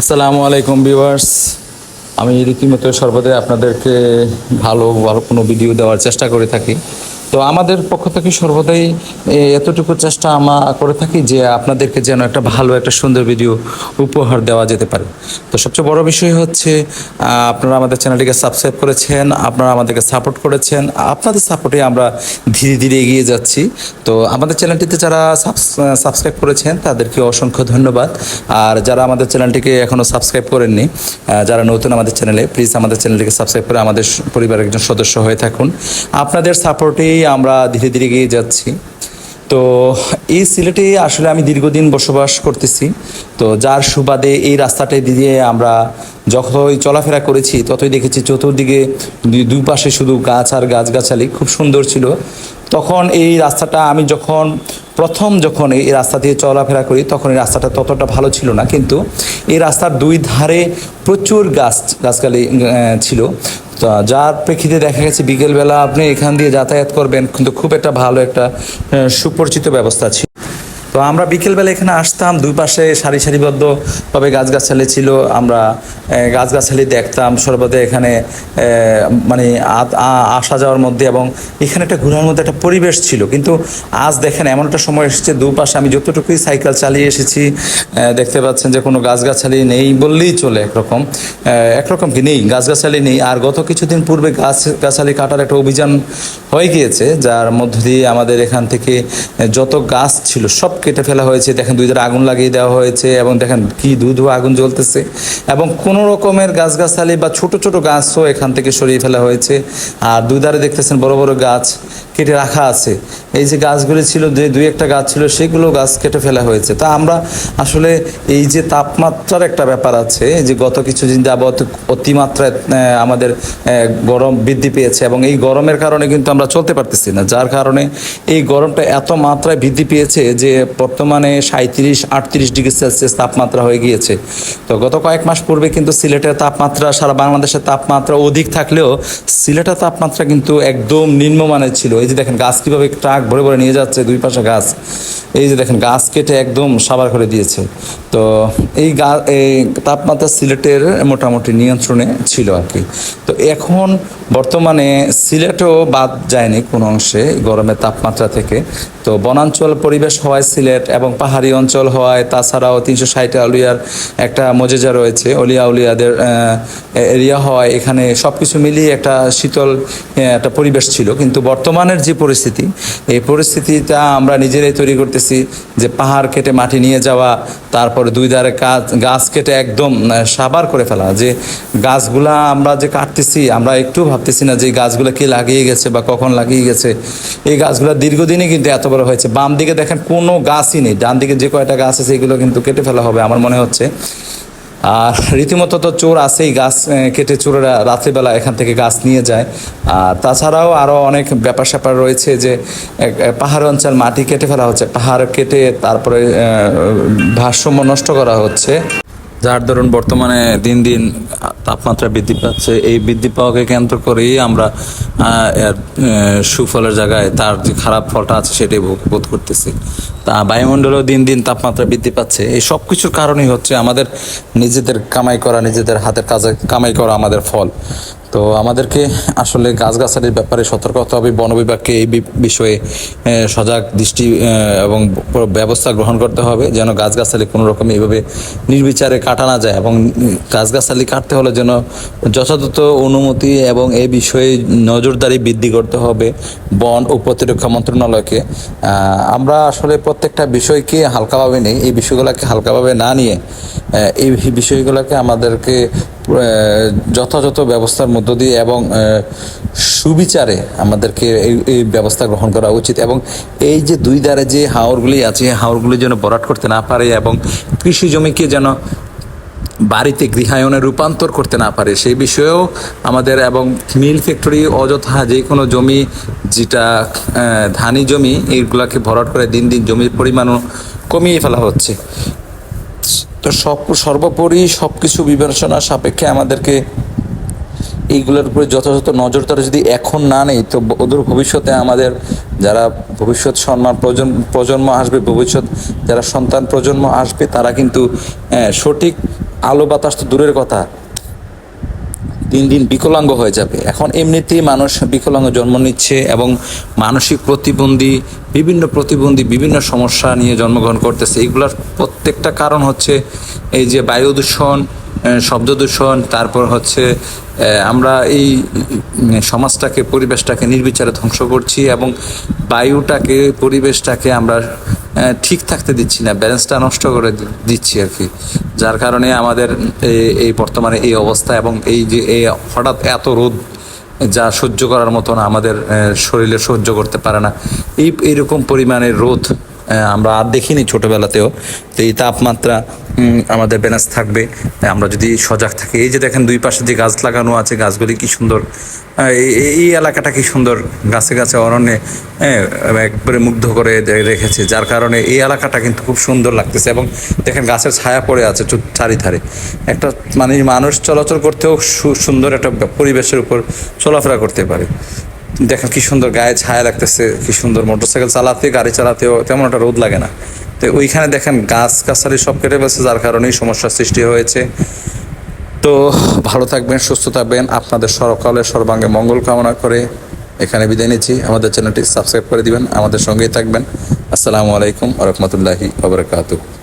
আসসালামু আলাইকুম ভিউয়ার্স। আমি রীতিমতো সর্বদাই আপনাদেরকে ভালো ভালো কোনো ভিডিও দেওয়ার চেষ্টা করে থাকি। তো আমাদের পক্ষ থেকে সর্বদাই এতটুকু চেষ্টা আমরা করে থাকি যে আপনাদেরকে যেন একটা ভালো, একটা সুন্দর ভিডিও উপহার দেওয়া যেতে পারে। তো সবচেয়ে বড় বিষয় হচ্ছে আপনারা আমাদের চ্যানেলটিকে সাবস্ক্রাইব করেছেন, আপনারা আমাদেরকে সাপোর্ট করেছেন, আপনাদের সাপোর্টে আমরা ধীরে ধীরে এগিয়ে যাচ্ছি। তো আমাদের চ্যানেলটিতে যারা সাবস্ক্রাইব করেছেন, তাদেরকে অসংখ্য ধন্যবাদ। আর যারা আমাদের চ্যানেলটিকে এখনও সাবস্ক্রাইব করেননি যারা নতুন আমাদের চ্যানেলে প্লিজ আমাদের চ্যানেলটিকে সাবস্ক্রাইব করে আমাদের পরিবারের একজন সদস্য হয়ে থাকুন। আপনাদের সাপোর্টেই আমরা ধীরে ধীরে এগিয়ে যাচ্ছি। তো এই সিলেটে আসলে আমি দীর্ঘদিন বসবাস করতেছি। তো যার সুবাদে এই রাস্তাটা দিয়ে আমরা যতই চলাফেরা করেছি, ততই দেখেছি চতুর্দিকে দুই- পাশে শুধু গাছ আর গাছগাছালি, খুব সুন্দর ছিল। তখন এই রাস্তাটা আমি যখন, প্রথম যখন এই রাস্তা দিয়ে চলাফেরা করি, তখন এই রাস্তাটা ততটা ভালো ছিল না। কিন্তু এই রাস্তার দুই ধারে প্রচুর গাছ, গাছগালি ছিল। যার প্রেক্ষিতে দেখা গেছে বিকেলবেলা আপনি এখান দিয়ে যাতায়াত করবেন, কিন্তু খুব একটা ভালো একটা সুপরিচিত ব্যবস্থা ছিল। তো আমরা বিকেলবেলা এখানে আসতাম, দুই পাশে সারি সারিবদ্ধভাবে গাছগাছালি ছিল। আমরা গাছগাছালি দেখতাম, সর্বদা এখানে মানে আসা যাওয়ার মধ্যে এবং এখানে একটা ঘোরার মধ্যে একটা পরিবেশ ছিল। কিন্তু আজ দেখেন এমন একটা সময় এসেছে, দুপাশে আমি যতটুকুই সাইকেল চালিয়ে এসেছি দেখতে পাচ্ছেন যে কোনো গাছগাছালি নেই বললেই চলে একরকম। একরকম কি নেই? গাছগাছালি নেই। আর গত কিছুদিন পূর্বে গাছ, গাছালি কাটার একটা অভিযান হয়ে গিয়েছে, যার মধ্য দিয়ে আমাদের এখান থেকে যত গাছ ছিল সব কেটে ফেলা হয়েছে, দেখেন দুই ধারে আগুন লাগিয়ে দেওয়া হয়েছে এবং দেখেন কি দুধ আগুন জ্বলতেছে। এবং কোনো রকমের গাছগাছালি বা ছোট ছোট গাছও এখান থেকে সরিয়ে ফেলা হয়েছে। আর দুই ধারে দেখতেছেন বড় বড় গাছ কেটে রাখা আছে। এই যে গাছগুলি ছিল, যে দুই একটা গাছ ছিল, সেগুলো গাছ কেটে ফেলা হয়েছে। তা আমরা আসলে এই যে তাপমাত্রার একটা ব্যাপার আছে, যে গত কিছুদিন যাবৎ অতিমাত্রায় আমাদের গরম বৃদ্ধি পেয়েছে এবং এই গরমের কারণে কিন্তু আমরা চলতে পারতেছি না। যার কারণে এই গরমটা এত মাত্রায় বৃদ্ধি পেয়েছে যে বর্তমানে সাঁত্রিশ আটত্রিশ ডিগ্রি সেলসিয়াস তাপমাত্রা হয়ে গিয়েছে। তো গত কয়েক মাস পূর্বে কিন্তু সিলেটের তাপমাত্রা, সারা বাংলাদেশের তাপমাত্রা অধিক থাকলেও সিলেটের তাপমাত্রা কিন্তু একদম নিম্নমানের ছিল। এই যে দেখেন, গাছ কীভাবে ট্রাক ভরে ভরে নিয়ে যাচ্ছে দুই পাশে গাছ, এই যে দেখেন, গাছ কেটে একদম সাবার করে দিয়েছে। তো এই গা, এই তাপমাত্রা সিলেটের মোটামুটি নিয়ন্ত্রণে ছিল আর কি। তো এখন বর্তমানে সিলেটও বাদ যায়নি কোনো অংশে গরমের তাপমাত্রা থেকে। তো বনাঞ্চল পরিবেশ হওয়ায় সিলেট এবং পাহাড়ি অঞ্চল হওয়ায় তাছাড়াও তিনশো ষাট আউলিয়ার একটা মজেজা রয়েছে। অলিয়া উলিয়াদের এরিয়া হওয়ায় এখানে সব কিছু মিলিয়ে একটা শীতল একটা পরিবেশ ছিল। কিন্তু বর্তমানের যে পরিস্থিতি, এই পরিস্থিতিটা আমরা নিজেরাই তৈরি করতেছি যে পাহাড় কেটে মাটি নিয়ে যাওয়া, তারপরে দুই ধারে গাছ গাছ কেটে একদম সাবার করে ফেলা। যে গাছগুলা আমরা যে কাটতেছি, আমরা একটু ভাবতেছি না যে গাছগুলো কে লাগিয়ে গেছে বা কখন লাগিয়ে গেছে। এই গাছগুলো দীর্ঘদিনই কিন্তু এত বড় হয়েছে। বাম দিকে দেখেন কোনো গাছই নেই। ডান দিকে যে কয়টা গাছ আছে সেগুলো কিন্তু কেটে ফেলা হবে আমার মনে হচ্ছে। আর রীতিমতো তো চোর আছেই, গাছ কেটে চোরেরা রাত্রিবেলা এখান থেকে গাছ নিয়ে যায়। আর তাছাড়াও আরও অনেক ব্যাপার স্যাপার রয়েছে যে পাহাড় অঞ্চল মাটি কেটে ফেলা হচ্ছে। পাহাড় কেটে তারপরে ভারসাম্য নষ্ট করা হচ্ছে। যার ধরুন বর্তমানে দিন দিন তাপমাত্রা বৃদ্ধি পাচ্ছে, এই বৃদ্ধি পাওয়াকে কেন্দ্র করেই আমরা সুফলের জায়গায় তার যে খারাপ ফলটা আছে সেটাই বোধ করতেছি। তা বায়ুমণ্ডলেও দিন দিন তাপমাত্রা বৃদ্ধি পাচ্ছে। এই সব কিছুর কারণেই হচ্ছে আমাদের নিজেদের কামাই করা, নিজেদের হাতের কাজে কামাই করা আমাদের ফল। তো আমাদেরকে আসলে গাছগাছালির ব্যাপারে সতর্ক হতে হবে। বন বিভাগকে এই বিষয়ে সজাগ দৃষ্টি এবং ব্যবস্থা গ্রহণ করতে হবে যেন গাছগাছালি কোনো রকম এইভাবে নির্বিচারে কাটা না যায় এবং গাছগাছালি কাটতে হলে যেন যথাযথ অনুমতি এবং এই বিষয়ে নজরদারি বৃদ্ধি করতে হবে বন ও প্রতিরক্ষা মন্ত্রণালয়কে। আমরা আসলে প্রত্যেকটা বিষয়কে হালকাভাবে নেই। এই বিষয়গুলোকে হালকাভাবে না নিয়ে এই বিষয়গুলোকে আমাদেরকে যথাযথ ব্যবস্থার মধ্য দিয়ে এবং সুবিচারে আমাদেরকে এই ব্যবস্থা গ্রহণ করা উচিত এবং এই যে দুই ধারে যে হাওরগুলি আছে হাওরগুলি যেন ভরাট করতে না পারে এবং কৃষি জমিকে যেন বাড়িতে গৃহায়নে রূপান্তর করতে না পারে, সেই বিষয়েও আমাদের এবং মিল ফ্যাক্টরি, অযথা যে কোনো জমি যেটা ধানি জমি, এইগুলাকে ভরাট করে দিন দিন জমির পরিমাণও কমিয়ে ফেলা হচ্ছে। তো সব সর্বোপরি সব কিছু বিবেচনা সাপেক্ষে আমাদেরকে এইগুলোর উপরে যথাযথ নজরদারি যদি এখন না নেই তো ওদের ভবিষ্যতে আমাদের যারা ভবিষ্যৎ সম্মান প্রজন্ম আসবে ভবিষ্যৎ যারা সন্তান প্রজন্ম আসবে তারা কিন্তু আহ, সঠিক আলো বাতাস তো দূরের কথা। দিন দিন বিকলাঙ্গ হয়ে যাবে। এখন এমনিতেই মানুষ বিকলাঙ্গ জন্ম নিচ্ছে এবং মানসিক প্রতিবন্ধী, বিভিন্ন প্রতিবন্ধী, বিভিন্ন সমস্যা নিয়ে জন্মগ্রহণ করতেছে। এগুলোর প্রত্যেকটা কারণ হচ্ছে এই যে বায়ু দূষণ শব্দ দূষণ, তারপর হচ্ছে আমরা এই সমাজটাকে, পরিবেশটাকে নির্বিচারে ধ্বংস করছি এবং বায়ুটাকে, পরিবেশটাকে আমরা ঠিক থাকতে দিচ্ছি না ব্যালেন্সটা নষ্ট করে দিচ্ছি আর কি। যার কারণে আমাদের এই- বর্তমানে এই অবস্থা এবং এই যে এই হঠাৎ এত রোদ যা সহ্য করার মতন আমাদের শরীরে সহ্য করতে পারে না। এই এইরকম পরিমাণের আহ, আমরা আর দেখিনি ছোটবেলাতেও। তো এই তাপমাত্রা আমাদের ব্যালেন্স থাকবে। আমরা যদি সজাগ থাকি। এই যে দেখেন দুই পাশে যে গাছ লাগানো আছে, গাছগুলি কি সুন্দর। এই- এলাকাটা কি সুন্দর। গাছে গাছে অরণ্যে একবারে মুগ্ধ করে রেখেছে। যার কারণে এই এলাকাটা কিন্তু খুব সুন্দর লাগতেছে। এবং দেখেন গাছের ছায়া পড়ে আছে চারিধারে একটা মানে মানুষ চলাচল করতেও সুন্দর একটা পরিবেশের উপর চলাফেরা করতে পারে। দেখেন কি সুন্দর গায়ে ছায়া লাগতেছে, কি সুন্দর মোটরসাইকেল চালাতে, গাড়ি চালাতেও তেমন একটা রোদ লাগে না। তো ওইখানে দেখেন গাছ গাছালি সব কেটে ফেলছে, যার কারণেই সমস্যার সৃষ্টি হয়েছে। তো ভালো থাকবেন, সুস্থ থাকবেন। আপনাদের সরকালে সর্বাঙ্গে মঙ্গল কামনা করে এখানে বিদায় নিচ্ছি। আমাদের চ্যানেলটি সাবস্ক্রাইব করে দিবেন, আমাদের সঙ্গেই থাকবেন। আসসালামু আলাইকুম রহমতুল্লাহি আবরকাতুহ